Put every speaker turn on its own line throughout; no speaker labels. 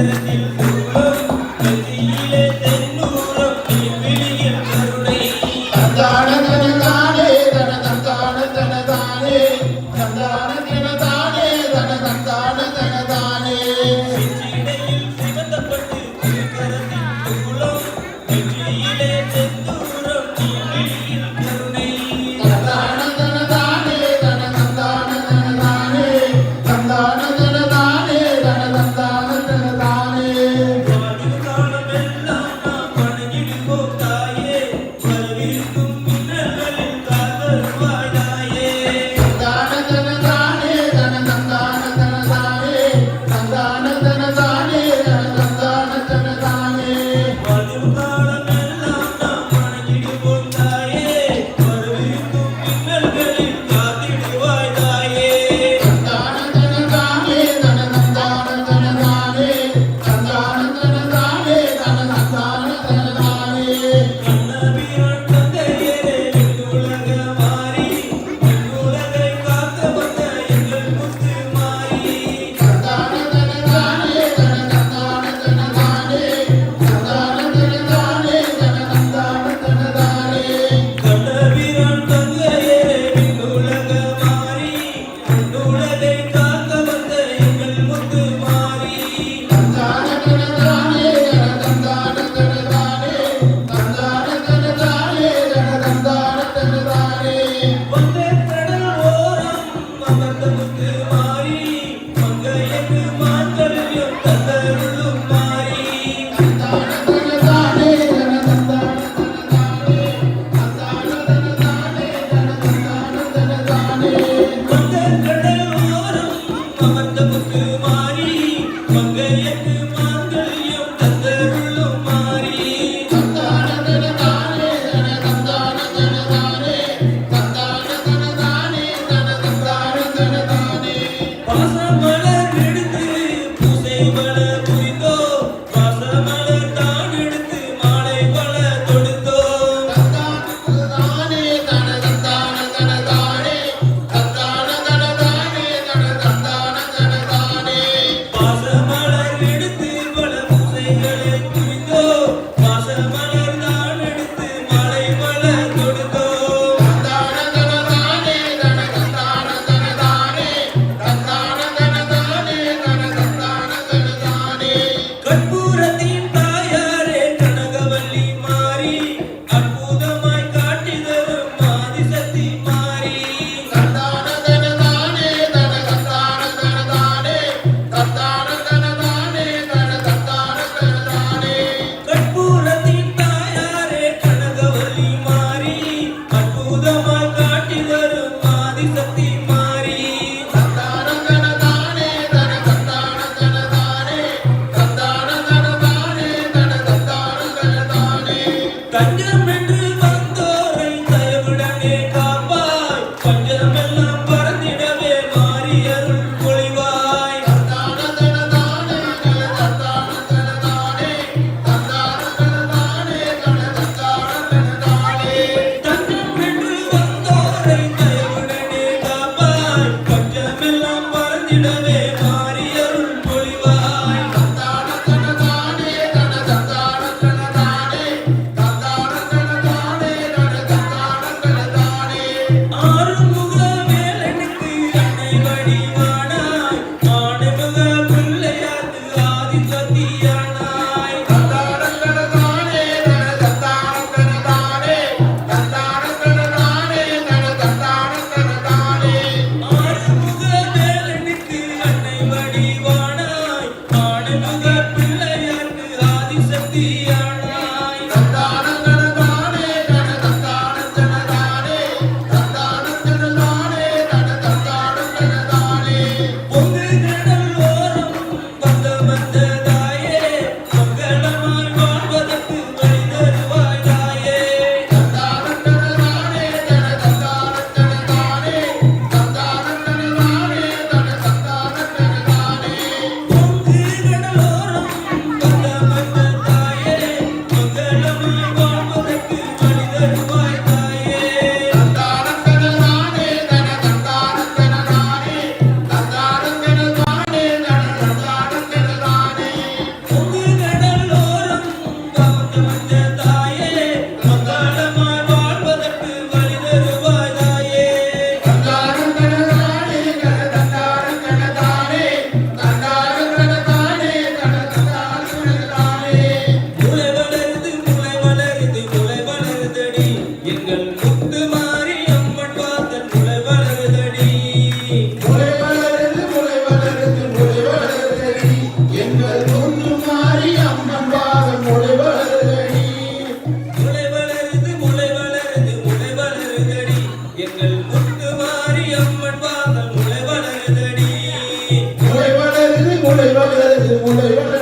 திருத்தில் del mundo.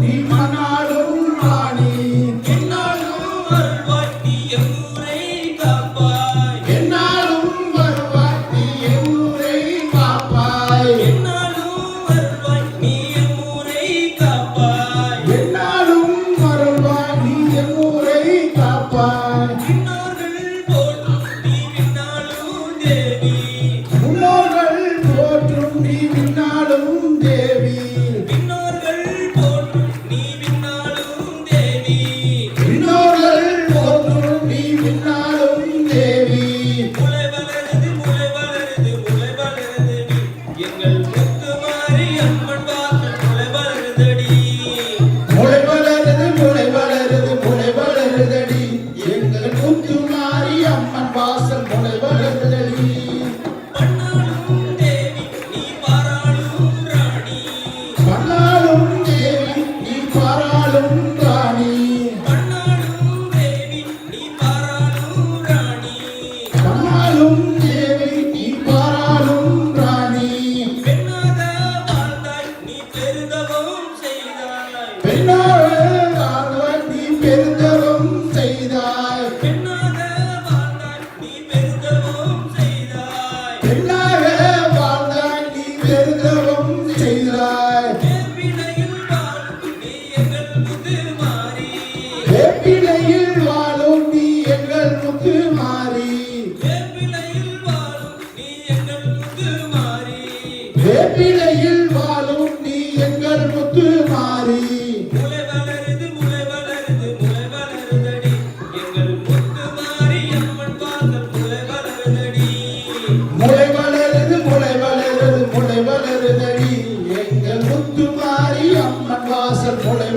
ನೀ ಮನ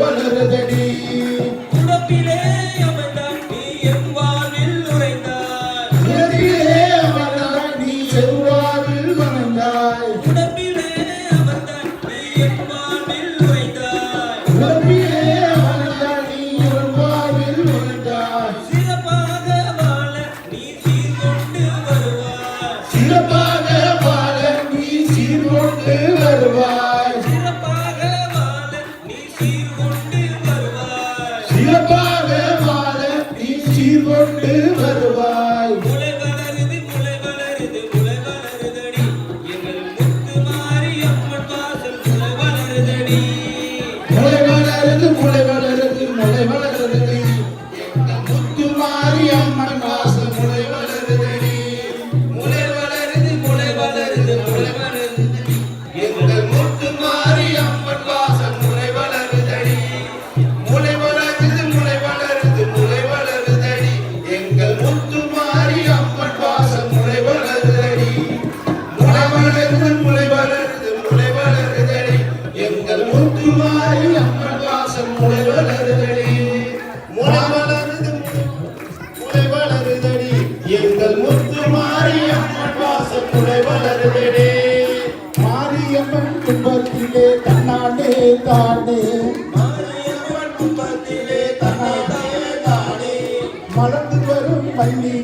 வளருதடி
darkness.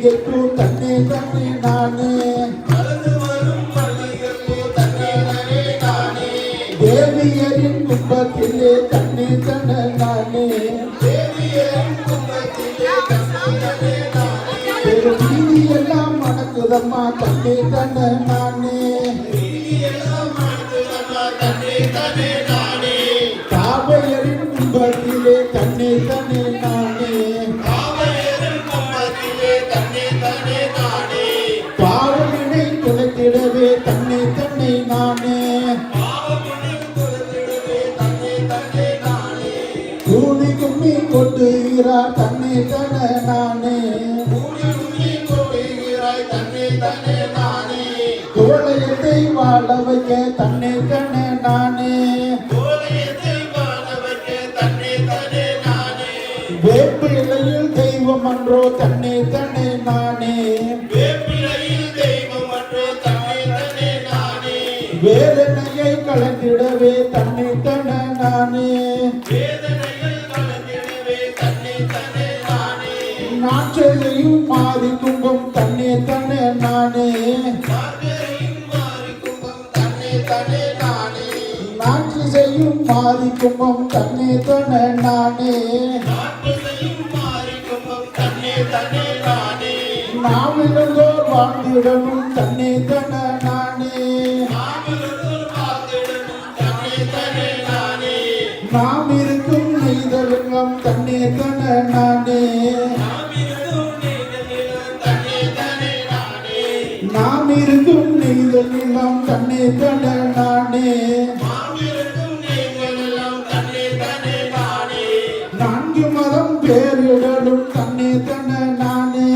மல்லிகைப்பூ தன்னே
தன்னே நானே.
மறந்து வரும் மல்லிகைப்பூ தன்னே தன்னே நானே.
தேவியரின் கும்பத்திலே தன்னே தன்ன நானே.
தேவியரின் கும்பத்திலே தன்னே
தன்ன நானே.
எல்லாம் மணக்குதம்மா தன்னே
தன்ன நானே.
கொள்கிறார் தன்னை தன
நானே. தோலையத்தை வாழ வைக்க தன்னை தன நானே. வேப்பு வேதனையை கலந்திடவே தன்னை தன நானே. நாட்களையும் மாறி கும்பம் தன்னே
தன்னே நானே.
நாட்சிசையும் மாறி கும்பம் தன்னே
தன்னே நானே.
நாமிருந்தோர் வாழ்ந்திடனும் தன்னே
தன்ன நானே.
நாம் இருக்கும் நீதலுங்கம் தன்னே
தன்ன நானே.
மாறிருக்கும் நீங்கள் எல்லாம் தண்ணே தானே நானே நான்கு மதம் பேரிடலும் தண்ணே தானே நானே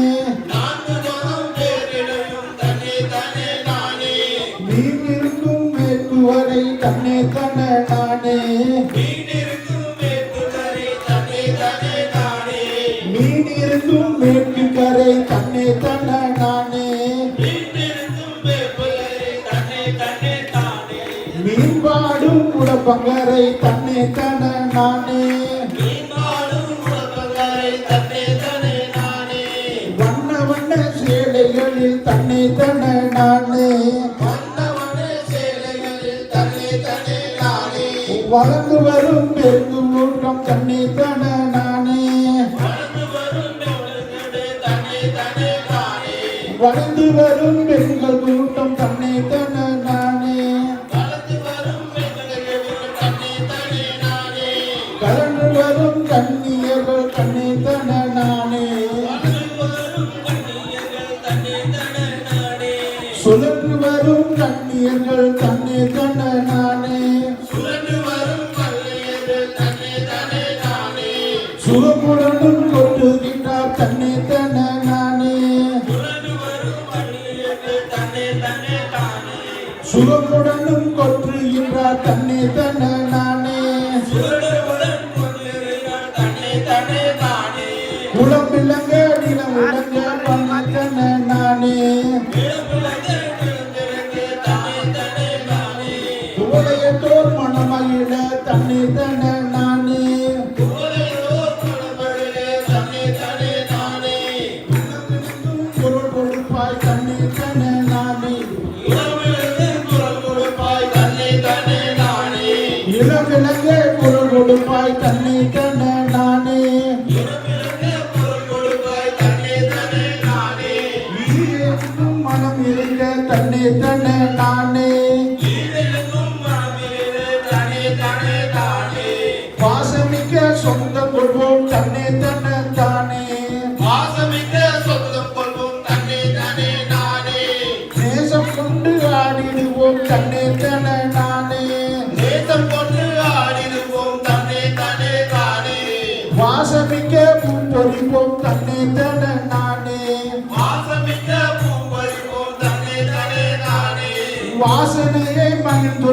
நீர் இருக்கும் மேற்கு வரை தண்ணே தானே நானே.
உலகங்கரை தன்னே தன
நானே. வண்ண வண்ண சேலைகளில் தன்னை தன நானே. வளர்ந்து வரும் பெருங்கு ஊக்கம் தன்னை தன
வளர்ந்து வரும் பெண்கள்
கூட்டம் தன்னை தன
குழப்பில்லை தனித்தனே நானே.
பாசமிக்க சொந்தம் கொள்வோம் தன்
movimento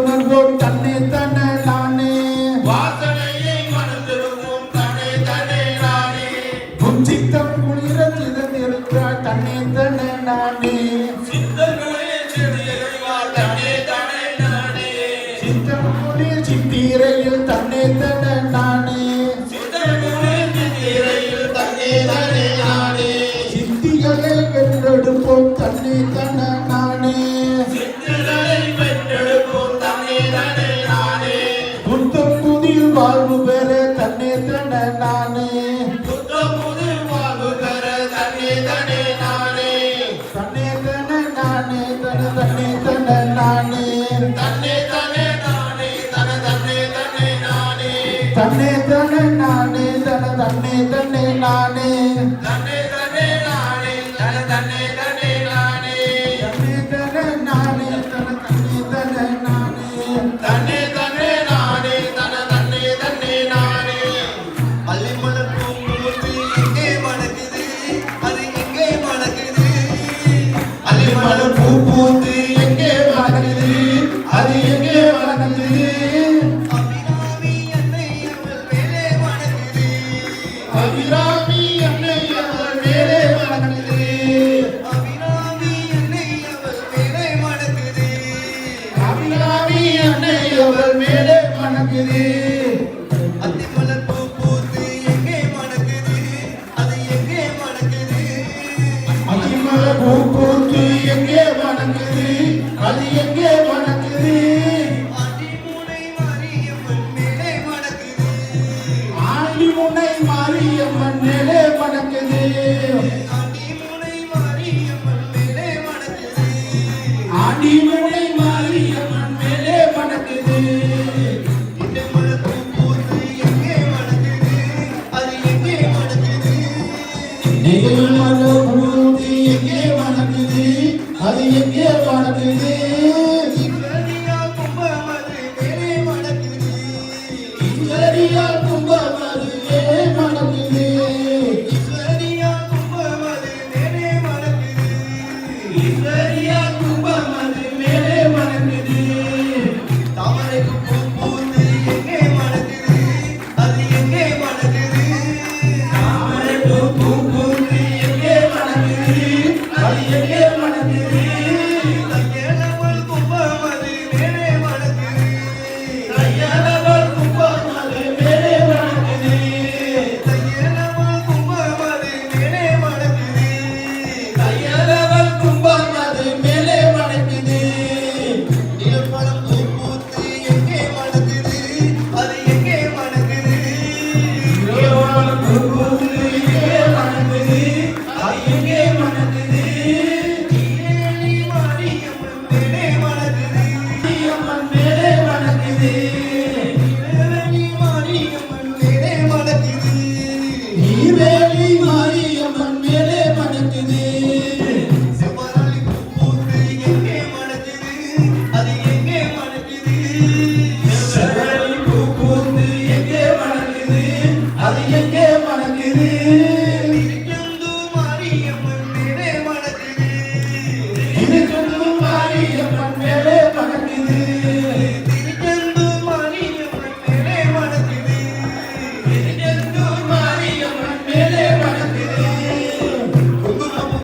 தன்னே தன நானே
தன
தன்னே தன.